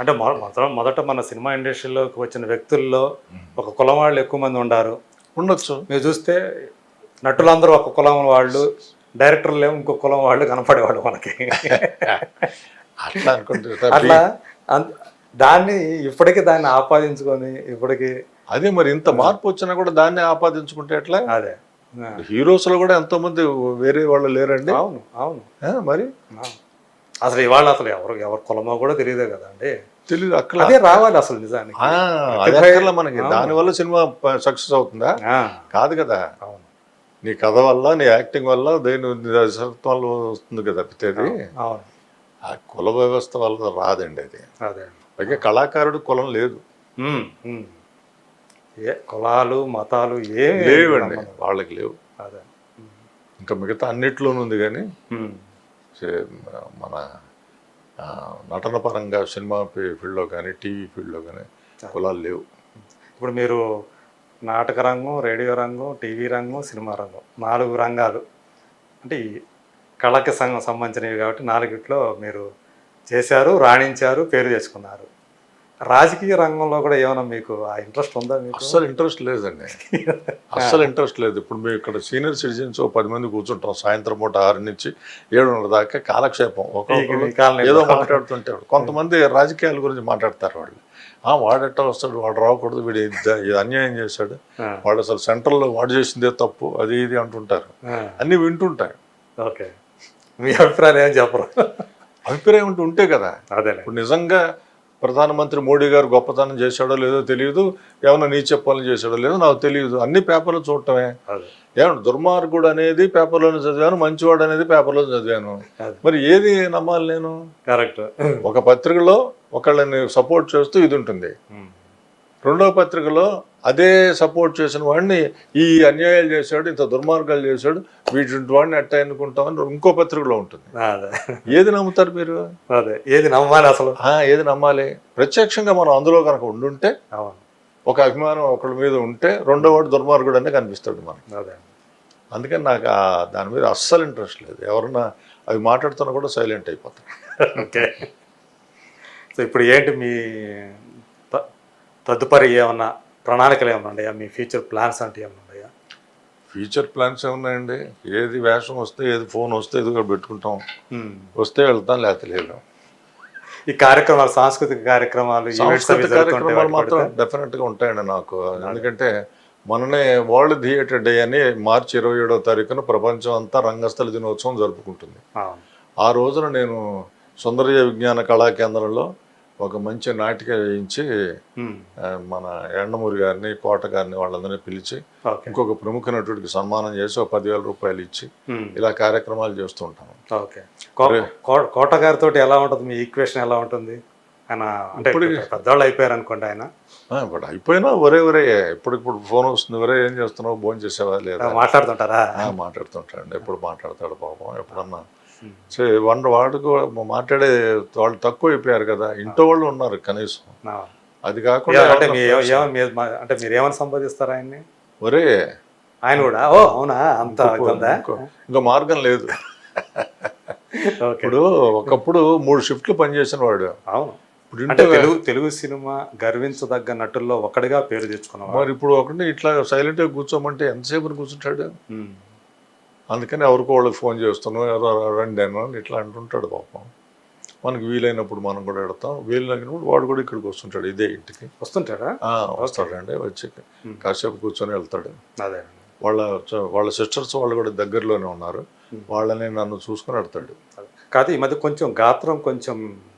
అంటే మొదట మొదట మన సినిమా ఇండస్ట్రీలోకి వచ్చిన వ్యక్తుల్లో ఒక కులం వాళ్ళు ఎక్కువ మంది ఉండారు. ఉండొచ్చు. మీరు చూస్తే నటులందరూ ఒక కులం వాళ్ళు డైరెక్టర్లు ఏమో ఇంకో కులం వాళ్ళు కనపడేవాళ్ళు మనకి. అట్లా అనుకుంటే అట్లా దాన్ని ఇప్పటికీ దాన్ని ఆపాదించుకొని ఇప్పటికీ అదే మరి ఇంత మార్పు వచ్చినా కూడా దాన్ని ఆపాదించుకుంటే ఎట్లా? అదే. హీరోస్లో కూడా ఎంతో మంది వేరే వాళ్ళు లేరండి. అవును అవును. మరి. అసలు ఇవాళ అసలు ఎవరు ఎవరు కులమో కూడా తెలియదే కదండి. తెలియదు అక్కడ. అదే రావాలి అసలు నిజానికి. అది మనకి. దానివల్ల సినిమా సక్సెస్ అవుతుందా? కాదు కదా. నీ కథ వల్ల నీ యాక్టింగ్ వల్ల దేని దర్శకత్వం వస్తుంది కదా తప్పితే అవును. ఆ కుల వ్యవస్థ వల్ల రాదండి అది. అదే పైగా కళాకారుడు కులం లేదు. ఏ కులాలు మతాలు ఏమి లేవండి. వాళ్ళకి లేవు. అదే. ఇంకా మిగతా అన్నిట్లోనూ ఉంది కానీ మన నటన పరంగా సినిమా ఫీల్డ్లో కానీ టీవీ ఫీల్డ్లో కానీ కులాలు లేవు. ఇప్పుడు మీరు నాటక రంగం రేడియో రంగం టీవీ రంగం సినిమా రంగం నాలుగు రంగాలు. అంటే కళకి సంఘం సంబంధించినవి కాబట్టి నాలుగిట్లో మీరు చేశారు రాణించారు పేరు తెచ్చుకున్నారు. రాజకీయ రంగంలో కూడా ఏమైనా మీకు ఆ ఇంట్రెస్ట్ ఉందా మీకు? అస్సలు ఇంట్రెస్ట్ లేదండి. అస్సలు ఇంట్రెస్ట్ లేదు. ఇప్పుడు మేము ఇక్కడ సీనియర్ సిటిజన్స్ ఓ పది మంది కూర్చుంటాం సాయంత్రం పూట ఆరు నుంచి ఏడున్నర దాకా కాలక్షేపం. ఒక్కొక్కరు కాలనీ ఏదో మాట్లాడుతుంటారు. కొంతమంది రాజకీయాల గురించి మాట్లాడతారు వాళ్ళు. ఆ వాడెట్ట వస్తాడు? వాడు రాకూడదు. వీడు ఇది అన్యాయం చేశాడు. వాడు అసలు సెంట్రల్లో వాడు చేసిందే తప్పు. అది ఇది అంటుంటారు. అన్నీ వింటుంటాయి ఓకే. మీ అభిప్రాయం ఏం చెప్పరు? అభిప్రాయం ఉంటూ ఉంటే కదా. అదేలే. ఇప్పుడు నిజంగా ప్రధానమంత్రి మోడీ గారు గొప్పతనం చేశాడో లేదో తెలియదు ఏమన్నా నీ చెప్పాలని చేశాడో లేదో నాకు తెలియదు. అన్ని పేపర్లు చూడటమే. ఏమన్నా దుర్మార్గుడు అనేది పేపర్లోనే చదివాను మంచివాడు అనేది పేపర్లో చదివాను. మరి ఏది నమ్మాలి నేను? కరెక్ట్. ఒక పత్రికలో ఒకళ్ళని సపోర్ట్ చేస్తూ ఇది ఉంటుంది. రెండవ పత్రికలో అదే సపోర్ట్ చేసిన వాడిని ఈ అన్యాయాలు చేశాడు ఇంత దుర్మార్గాలు చేశాడు వీటి వాడిని అట్ట ఎన్నుకుంటామని ఇంకో పత్రికలో ఉంటుంది. ఏది నమ్ముతారు మీరు? అదే. ఏది నమ్మాలి అసలు? ఏది నమ్మాలి? ప్రత్యక్షంగా మనం అందులో కనుక ఉండుంటే ఒక అభిమానం ఒకళ్ళ మీద ఉంటే రెండో వాడు దుర్మార్గుడు అనే కనిపిస్తాడు మనకి. అదే. అందుకని నాకు ఆ దాని మీద అస్సలు ఇంట్రెస్ట్ లేదు. ఎవరన్నా అవి మాట్లాడుతున్నా కూడా సైలెంట్ అయిపోతాం ఓకే. సో ఇప్పుడు ఏంటి మీ తదుపరి ఏమన్నా ప్రణాళికలు ఏమన్నా ఉన్నాయా? మీ ఫ్యూచర్ ప్లాన్స్ అంటే ఏమన్నా ఉన్నాయా? ఫ్యూచర్ ప్లాన్స్ ఏమున్నాయండి? ఏది వేషం వస్తే ఏది ఫోన్ వస్తే ఇది కూడా పెట్టుకుంటాం. వస్తే వెళ్తాం లేకపోతే లేదు. ఈ కార్యక్రమాలు సాంస్కృతిక కార్యక్రమాలు సాంస్కృతిక కార్యక్రమాలు మాత్రం? డెఫినెట్గా ఉంటాయండి నాకు. ఎందుకంటే మొన్ననే వరల్డ్ థియేటర్ డే అని మార్చి ఇరవై ఏడవ తారీఖున ప్రపంచం అంతా రంగస్థల దినోత్సవం జరుపుకుంటుంది. ఆ రోజున నేను సుందరయ్య విజ్ఞాన కళా కేంద్రంలో ఒక మంచి నాటిక వేయించి మన ఎండమూరి గారిని కోట గారిని వాళ్ళందరినీ పిలిచి ఇంకొక ప్రముఖ నటుడికి సన్మానం చేసి ఒక పదివేల రూపాయలు ఇచ్చి. ఇలా కార్యక్రమాలు చేస్తూ ఉంటాను కోట గారితో ఎలా ఉంటుంది? మీ ఈక్వేషన్ ఎలా ఉంటుంది? ఆయన అంటే పెద్దవాళ్ళు అయిపోయారు అనుకోండి ఆయన ఇప్పుడు అయిపోయినా ఒరే ఒరే ఇప్పుడిప్పుడు ఫోన్ వస్తుంది ఒరే ఏం చేస్తున్నావు? భోజనం చేసావా లేదా? మాట్లాడుతుంటారా? ఆ, మాట్లాడుతుంటాడు. ఎప్పుడు మాట్లాడతాడు పాపం ఎప్పుడన్నా సే వన్ కూడా మాట్లాడే వాళ్ళు తక్కువ అయిపోయారు కదా ఇంట్లో వాళ్ళు ఉన్నారు కనీసం. అది కాకుండా అంటే మీరు మా- అంటే మీరు ఏమని సంపాదిస్తారు ఆయన్ని? ఒరే. ఆయన కూడా? ఓ అవునా? అంత ఇంకో మార్గం లేదు. ఇప్పుడు ఒకప్పుడు మూడు షిఫ్ట్లు పనిచేసిన వాడు అవును. ఇప్పుడు తెలుగు తెలుగు సినిమా గర్వించదగ్గ నటుల్లో ఒకటిగా పేరు తెచ్చుకున్నవాడు. మరి ఇప్పుడు ఒకటి ఇట్లా సైలెంట్గా కూర్చోమంటే ఎంతసేపు కూర్చుంటాడు? ఉమ్. అందుకని ఎవరికో వాళ్ళకి ఫోన్ చేస్తున్నాం ఎవరో రండి అని ఇట్లా అంటుంటాడు పాపం. మనకి వీలైనప్పుడు మనం కూడా పెడతాం వీలైనప్పుడు వాడు కూడా ఇక్కడికి వస్తుంటాడు ఇదే ఇంటికి. వస్తుంటాడా? వస్తాడండి వచ్చి కాసేపు కూర్చొని వెళ్తాడు. అదే. వాళ్ళ వాళ్ళ సిస్టర్స్ వాళ్ళు కూడా దగ్గరలోనే ఉన్నారు. వాళ్ళని నన్ను చూసుకొని పెడతాడు అదే. కాదు ఈ మధ్య కొంచెం గాత్రం కొంచెం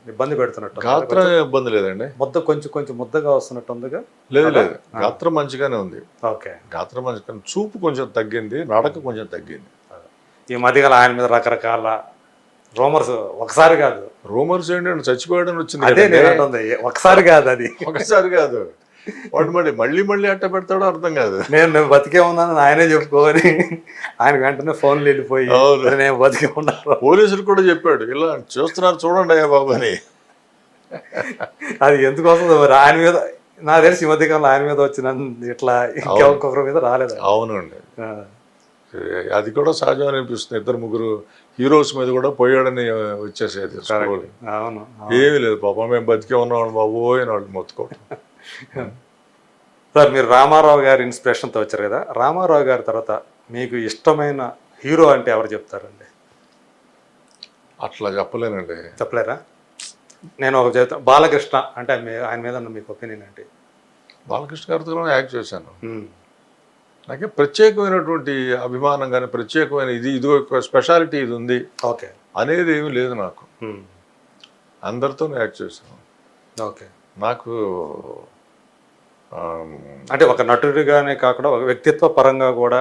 ఇబ్బంది పెడుతున్నట్టు. గాత్రం ఇబ్బంది లేదండి. ముద్ద కొంచెం కొంచెం ముద్దగా వస్తున్నట్టు ఉందిగా లేదు. లేదు గాత్రం మంచిగానే ఉంది. ఓకే. గాత్రం మంచిగా చూపు కొంచెం తగ్గింది నడక కొంచెం తగ్గింది. ఈ మధ్యకాల ఆయన మీద రకరకాల రోమర్స్ ఒకసారి కాదు. రూమర్స్ ఏంటంటే చచ్చిపోయాడని వచ్చింది అదే ఒకసారి కాదు అది. ఒకసారి కాదు. వాడు మళ్ళీ మళ్ళీ మళ్ళీ అట్ట పెడతాడో అర్థం కాదు. నేను నేను బతికే ఉన్నాను ఆయనే చెప్పుకోని ఆయన వెంటనే ఫోన్లు వెళ్ళిపోయి అవును. "అరే, నేను బతికే ఉన్నాను. పోలీసులు కూడా చెప్పాడు ఇలా చూస్తున్నారు చూడండి అయ్యా బాబు అని. అది ఎందుకు వస్తుందో మరి ఆయన మీద నాకు తెలిసి ఈ మధ్యకాలంలో ఆయన మీద వచ్చిన ఇట్లా ఇంకా ఇంకొకరి మీద రాలేదు? అవునండి. అది కూడా సహజం అనిపిస్తుంది. ఇద్దరు ముగ్గురు హీరోస్ మీద కూడా పోయాడని వచ్చేసేది అవును ఏమీ లేదు పాపం మేము బతికే ఉన్నవాళ్ళు బాబు అని వాళ్ళు మొత్తుకోవటం. సార్ మీరు రామారావు గారి ఇన్స్పిరేషన్తో వచ్చారు కదా. రామారావు గారి తర్వాత మీకు ఇష్టమైన హీరో అంటే ఎవరు చెప్తారండి? అట్లా చెప్పలేనండి. చెప్పలేరా? నేను ఒక చెప్తా బాలకృష్ణ అంటే ఆయన మీద ఉన్న మీకు ఒపీనియన్ ఏంటి? బాలకృష్ణ గారితో యాక్ట్ చేశాను. నాకే ప్రత్యేకమైనటువంటి అభిమానం కానీ ప్రత్యేకమైన ఇది ఇది ఒక స్పెషాలిటీ ఇది ఉంది. ఓకే. అనేది ఏమీ లేదు నాకు. అందరితో యాక్ట్ చేశాను. ఓకే. నాకు అంటే ఒక నటుడిగానే కాకుండా ఒక వ్యక్తిత్వ పరంగా కూడా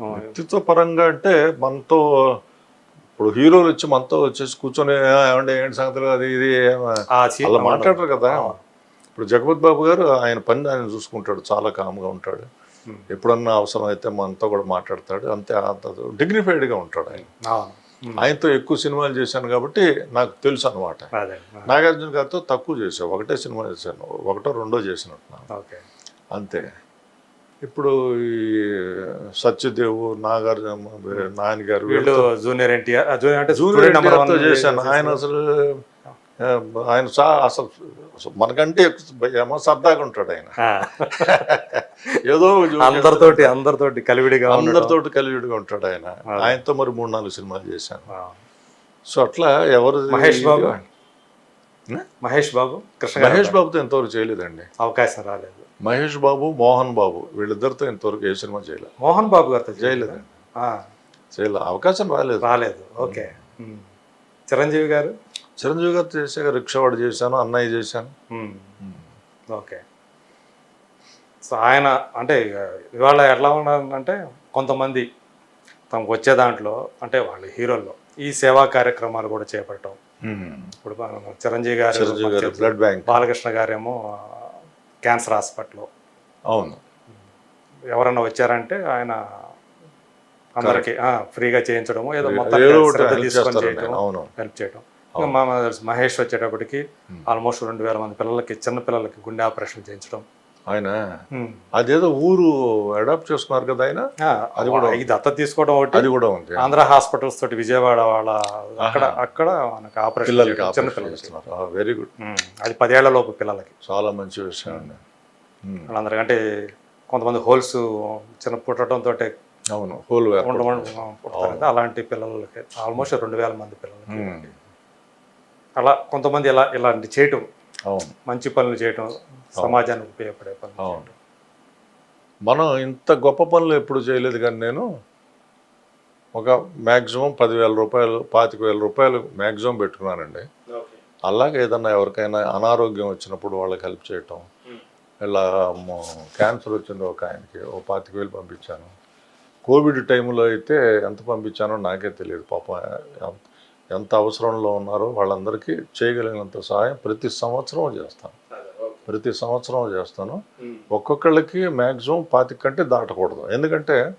వ్యక్తిత్వ పరంగా అంటే మనతో ఇప్పుడు హీరోలు వచ్చి మనతో వచ్చేసి కూర్చొని "ఆ, ఏమండి ఏంటి సంగతులు? అది ఇది అలా మాట్లాడరు కదా. ఇప్పుడు జగపత్ బాబు గారు ఆయన పని ఆయన చూసుకుంటాడు చాలా కామ్గా ఉంటాడు. ఎప్పుడన్నా అవసరం అయితే మనతో కూడా మాట్లాడతాడు. అంతే అంత డిగ్నిఫైడ్గా ఉంటాడు ఆయన. ఆయనతో ఎక్కువ సినిమాలు చేశాను కాబట్టి నాకు తెలుసు అనమాట నాగార్జున గారితో తక్కువ చేశాను. ఒకటే సినిమా చేశాను. ఒకటో రెండో చేసినట్టున్నాను. ఓకే. అంతే. ఇప్పుడు ఈ సత్యదేవు నాగార్జున నాయన గారు వీళ్ళు జూనియర్ ఎన్టీఆర్ జూనియర్ అంటే జూనియర్ చేశాను. ఆయన అసలు ఆయన చా అసలు మనకంటే ఏమో సరదాగా ఉంటాడు ఆయన. ఏదో అందరితోటి అందరితోటి కలివిడిగా. అందరితోటి కలివిడిగా ఉంటాడు ఆయన. ఆయనతో మరి మూడు నాలుగు సినిమాలు చేశాను. సో అట్లా ఎవరు మహేష్ బాబు? మహేష్ బాబు? కృష్ణ మహేష్ బాబుతో ఎంతవరకు చేయలేదండి. అవకాశం రాలేదు. మహేష్ బాబు మోహన్ బాబు వీళ్ళిద్దరితో ఇంతవరకు ఏ సినిమా చేయలేదు మోహన్ బాబు గారితో చేయలేదు? ఆ, చేయలేదు అవకాశం రాలేదు. రాలేదు. ఓకే. చిరంజీవి గారు? చిరంజీవి గారు చేశాక రిక్షావాడు చేశాను అన్నయ్య చేశాను. ఓకే. సో ఆయన అంటే ఇవాళ ఎట్లా ఉన్నారంటే కొంతమంది తమకు వచ్చే దాంట్లో అంటే వాళ్ళు హీరోల్లో ఈ సేవా కార్యక్రమాలు కూడా చేపట్టడం. ఇప్పుడు చిరంజీవి గారు బ్లడ్ బ్యాంక్. బాలకృష్ణ గారేమో క్యాన్సర్ హాస్పిటల్ అవును. ఎవరన్నా వచ్చారంటే ఆయన అందరికి ఫ్రీగా చేయించడము ఏదో మొత్తం తీసుకొని. అవును. హెల్ప్ చేయడం మా తెలుసు మహేష్ వచ్చేటప్పటికి ఆల్మోస్ట్ రెండు వేల మంది పిల్లలకి చిన్న పిల్లలకి గుండె ఆపరేషన్ చేయించడం. ఆయన. అదేదో ఊరు అడాప్ట్ చేసుకున్నారు కదా ఆయన? ఆ, ఇది దత్త తీసుకోవడం ఒకటి. అది కూడా ఉంది. ఆంధ్ర హాస్పిటల్స్ తోటి విజయవాడ వాళ్ళ అక్కడ అక్కడ మనకు ఆపరేషన్ చిన్న చేస్తున్నారు. Very good. అది పదేళ్ళ లోపు పిల్లలకి. చాలా మంచి విషయం అండి. ఉమ్. వాళ్ళందరికంటే కొంతమంది హోల్స్ చిన్న పుట్టడంతో అవును హోల్ అలాంటి పిల్లలకి ఆల్మోస్ట్ రెండు వేల మంది పిల్లలకి. అలా కొంతమంది ఇలా ఇలాంటి చేయటం అవును. మంచి పనులు చేయటం సమాజానికి ఉపయోగపడే పనులు అవును. మనం ఇంత గొప్ప పనులు ఎప్పుడు చేయలేదు కానీ నేను ఒక మ్యాక్సిమం పదివేల రూపాయలు పాతిక వేల రూపాయలు మ్యాక్సిమం పెట్టుకున్నానండి. అలాగే ఏదన్నా ఎవరికైనా అనారోగ్యం వచ్చినప్పుడు వాళ్ళకి హెల్ప్ చేయటం ఇలా క్యాన్సర్ వచ్చింది ఒక ఆయనకి ఓ పాతిక వేలు పంపించాను. కోవిడ్ టైంలో అయితే ఎంత పంపించానో నాకే తెలియదు పాపం ఎంత- అవసరంలో ఉన్నారో వాళ్ళందరికీ చేయగలిగినంత సహాయం ప్రతి సంవత్సరం చేస్తాను. ప్రతి సంవత్సరం చేస్తాను. ఒక్కొక్కళ్ళకి మ్యాక్సిమం పాతిక కంటే దాటకూడదు. ఎందుకంటే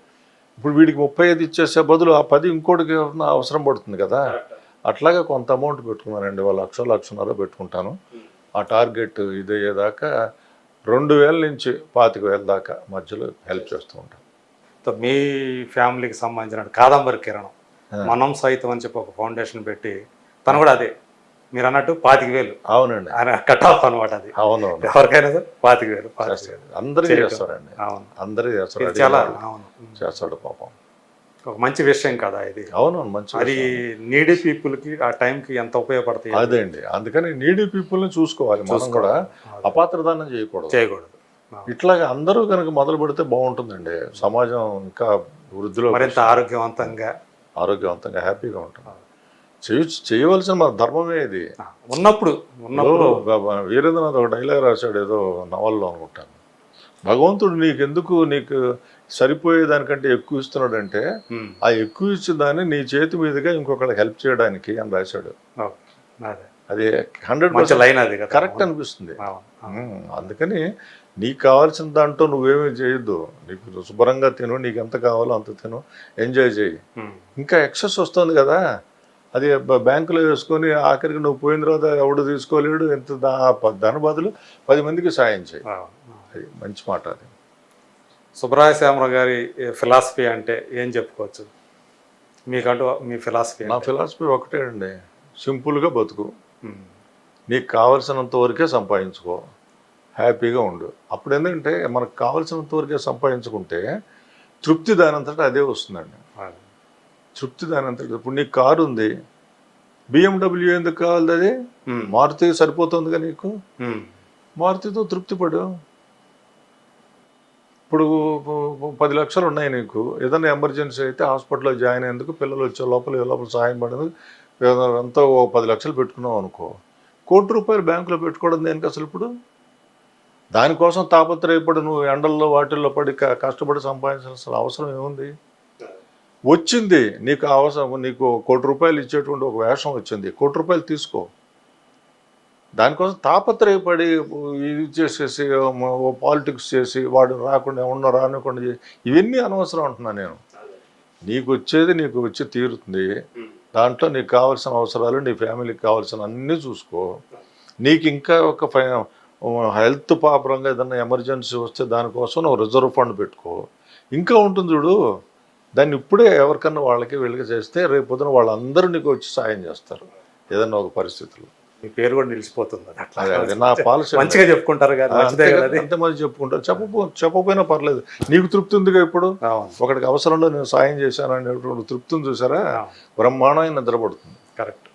ఇప్పుడు వీడికి ముప్పై ఐదు ఇచ్చేసే బదులు ఆ పది ఇంకోటికి అవసరం పడుతుంది కదా. అట్లాగే కొంత అమౌంట్ పెట్టుకున్నానండి వాళ్ళ లక్ష లక్షన్నర పెట్టుకుంటాను. ఆ టార్గెట్ ఇది అయ్యేదాకా రెండు వేల నుంచి పాతిక వేల దాకా మధ్యలో హెల్ప్ చేస్తూ ఉంటాను. మీ ఫ్యామిలీకి సంబంధించిన కాదంబరి కిరణం. మనం సైతం అని చెప్పి ఒక ఫౌండేషన్ పెట్టి తను కూడా అదే. మీరు అన్నట్టు పాతిక వేలు. అవునండి. ఆయన కట్ ఆఫ్ అనమాట అది. అవునవును. ఎవరికైనా సరే పాతిక వేలు అందరికీ చేస్తారండి. అవును. అందరూ చేస్తారు. చాలా అవును. చేస్తాడు పాపం. ఒక మంచి విషయం కదా ఇది. అవునవును మంచి అది నీడీ పీపుల్కి ఆ టైంకి ఎంత ఉపయోగపడతాయి? అదే అండి అందుకని నీడీ పీపుల్ని చూసుకోవాలి. మనం కూడా అపాత్రదానం చేయకూడదు. చేయకూడదు. ఇట్లాగా అందరూ కనుక మొదలు పెడితే బాగుంటుందండి. సమాజం ఇంకా వృద్ధిలో మరింత ఆరోగ్యవంతంగా ఆరోగ్యవంతంగా హ్యాపీగా ఉంటుంది చేయొచ్చు చేయవలసిన మన ధర్మమే ఇది. ఉన్నప్పుడు వీరేంద్రనాథ్ ఒక డైలాగ్ రాశాడు ఏదో నవల్లో అనుకుంటాను. భగవంతుడు నీకు ఎందుకు నీకు సరిపోయే దానికంటే ఎక్కువ ఇస్తున్నాడంటే ఆ ఎక్కువ ఇచ్చిన దాన్ని నీ చేతి మీదుగా ఇంకొకరికి హెల్ప్ చేయడానికి అని రాశాడు. అదే. హండ్రెడ్ లైన్ అది కరెక్ట్ అనిపిస్తుంది. అందుకని నీకు కావాల్సిన దాంట్లో నువ్వేమీ చేయొద్దు. నీకు శుభ్రంగా తిను నీకు ఎంత కావాలో అంత తిను ఎంజాయ్ చేయి. ఇంకా ఎక్సెస్ వస్తుంది కదా. అది బ్యాంకులో వేసుకొని ఆఖరికి నువ్వు పోయిన తర్వాత ఎవడు తీసుకోలేడు ఎంత దాని బదులు పది మందికి సాయం చేయి. అది మంచి మాట అది. సుబ్రహ్మణ్య శ్యామరావు గారి ఫిలాసఫీ అంటే ఏం చెప్పుకోవచ్చు? మీకంటూ మీ ఫిలాసఫీ నా ఫిలాసఫీ ఒకటే అండి. సింపుల్గా బతుకు. నీకు కావలసినంత వరకే సంపాదించుకో. హ్యాపీగా ఉండు. అప్పుడు ఏంటంటే మనకు కావలసినంత వరకే సంపాదించుకుంటే తృప్తి దానంతటా అదే వస్తుందండి. తృప్తి దానంతటా ఇప్పుడు నీకు కారు ఉంది. బిఎండబ్ల్యూ ఎందుకు కావాలి అది? మారుతి సరిపోతుందిగా నీకు? మారుతితో తృప్తి పడు. ఇప్పుడు పది లక్షలు ఉన్నాయి నీకు. ఏదైనా ఎమర్జెన్సీ అయితే హాస్పిటల్లో జాయిన్ అయ్యేందుకు పిల్లలు వచ్చే లోపల లోపల సాయం పడేందుకు ఏదైనా ఎంతో ఓ పది లక్షలు పెట్టుకున్నావు అనుకో. కోటి రూపాయలు బ్యాంకులో పెట్టుకోవడం దేనికి అసలు ఇప్పుడు? దానికోసం తాపత్రయపడి నువ్వు ఎండల్లో వాటిల్లో పడి కష్టపడి సంపాదించాల్సిన అవసరం ఏముంది? వచ్చింది. నీకు అవసరం నీకు కోటి రూపాయలు ఇచ్చేటువంటి ఒక వేషం వచ్చింది. కోటి రూపాయలు తీసుకో. దానికోసం తాపత్రయపడి ఇది చేసేసి ఓ పాలిటిక్స్ చేసి వాడు రాకుండా ఉన్న రానికుండా ఇవన్నీ అనవసరం అంటున్నాను నేను. నీకు వచ్చేది నీకు వచ్చి తీరుతుంది. దాంట్లో నీకు కావాల్సిన అవసరాలు నీ ఫ్యామిలీకి కావాల్సిన అన్నీ చూసుకో. నీకు ఇంకా ఒక ఫై హెల్త్ పాపరంగా ఏదైనా ఎమర్జెన్సీ వస్తే దానికోసం నువ్వు రిజర్వ్ ఫండ్ పెట్టుకో. ఇంకా ఉంటుంది చూడు దాన్ని ఇప్పుడే ఎవరికన్నా వాళ్ళకి వీళ్ళకి చేస్తే రేపు పొద్దున వాళ్ళందరూ నీకు వచ్చి సాయం చేస్తారు. ఏదన్నా ఒక పరిస్థితిలో. మీ పేరు కూడా నిలిచిపోతుంది నా పాలసీ మంచిగా చెప్పుకుంటారు అంతే మంది చెప్పుకుంటారు. చెప్పపో చెప్పకపోయినా పర్లేదు. నీకు తృప్తి ఉందిగా ఇప్పుడు? ఒకటికి అవసరంలో నేను సాయం చేశాను అనేటువంటి తృప్తిని చూసారా? బ్రహ్మాండమైన నిద్రపడుతుంది కరెక్ట్.